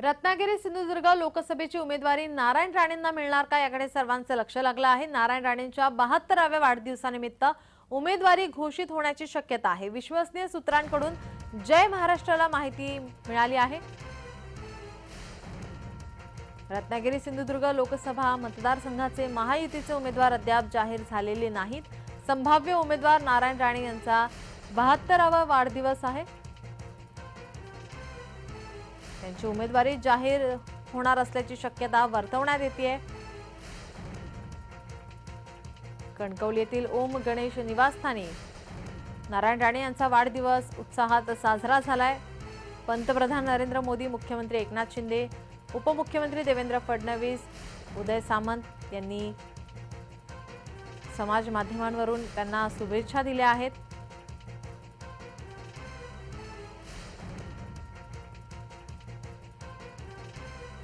रत्नागिरी सिंधुदुर्ग लोकसभेची उमेदवारी नारायण राणेंना मिळणार का याकडे सर्वांचं लक्ष लागलं आहे. नारायण राणेंच्या बहात्तराव्या वाढदिवसानिमित्त उमेदवारी घोषित होण्याची शक्यता आहे. विश्वसनीय सूत्रांकडून जय महाराष्ट्राला माहिती मिळाली आहे. रत्नागिरी सिंधुदुर्ग लोकसभा मतदारसंघाचे महायुतीचे उमेदवार अद्याप जाहीर झालेले नाहीत. संभाव्य उमेदवार नारायण राणे यांचा बहात्तरावा वाढदिवस आहे. त्यांची उमेदवारी जाहीर होणार असल्याची शक्यता वर्तवण्यात येते कणकवली येथील ओम गणेश निवासस्थानी नारायण राणे यांचा वाढदिवस उत्साहात साजरा झालाय. पंतप्रधान नरेंद्र मोदी मुख्यमंत्री एकनाथ शिंदे उपमुख्यमंत्री देवेंद्र फडणवीस उदय सामंत यांनी समाज माध्यमांवरून त्यांना शुभेच्छा दिल्या आहेत.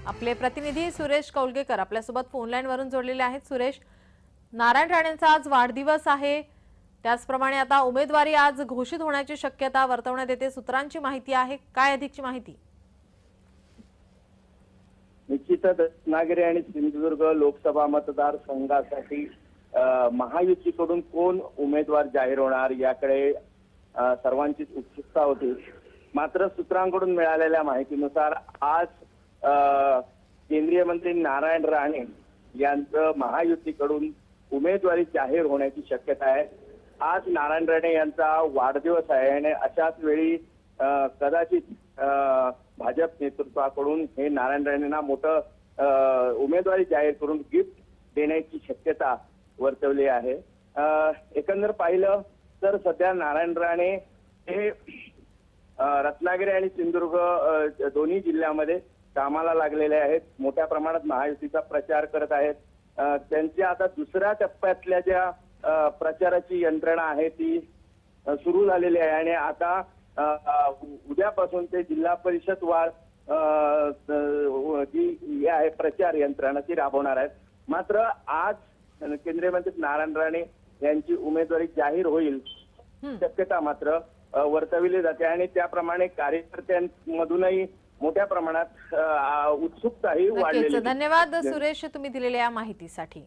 आपले प्रतिनिधी सुरेश कौलगेकर आपल्यासोबत फोनलाईनवरून जोडलेले आहेत. सुरेश नारायण राणेंचा आज वाढदिवस आहे. त्याचप्रमाणे आता उमेदवारी आज घोषित होण्याची शक्यता वर्तवण्यात येते. सूत्रांची माहिती आहे. काय अधिकची माहिती? निश्चितच रत्नागिरी आणि सिंधुदुर्ग लोकसभा मतदारसंघासाठी महायुतीकडून कोण उमेदवार जाहीर होणार याकडे सर्वांचीच उत्सुकता होती. मात्र सूत्रांकडून मिळालेल्या माहितीनुसार आज केंद्रीय मंत्री नारायण राणे यांचं महायुतीकडून उमेदवारी जाहीर होण्याची शक्यता आहे. आज नारायण राणे यांचा वाढदिवस आहे आणि अशाच वेळी कदाचित भाजप नेतृत्वाकडून हे नारायण राणेंना मोठं उमेदवारी जाहीर करून गिफ्ट देण्याची शक्यता वर्तवली आहे. एकंदर पाहिलं तर सध्या नारायण राणे हे रत्नागिरी आणि सिंधुदुर्ग दोन्ही जिल्ह्यामध्ये कामाला लागलेले आहेत. मोठ्या प्रमाणात महायुतीचा प्रचार करत आहेत. त्यांच्या आता दुसऱ्या टप्प्यातल्या ज्या प्रचाराची यंत्रणा आहे ती सुरू झालेली आहे. आणि आता उद्यापासून ते जिल्हा परिषद अ, जी हे आहे प्रचार यंत्रणा ती राबवणार आहेत. मात्र आज केंद्रीय मंत्री नारायण राणे यांची उमेदवारी जाहीर होईल. शक्यता मात्र वर्तविली जाते. आणि त्याप्रमाणे कार्यकर्त्यांमधूनही मोठ्या प्रमाणात उत्सुकताही वाढलेली. धन्यवाद सुरेश तुम्ही दिलेल्या या माहितीसाठी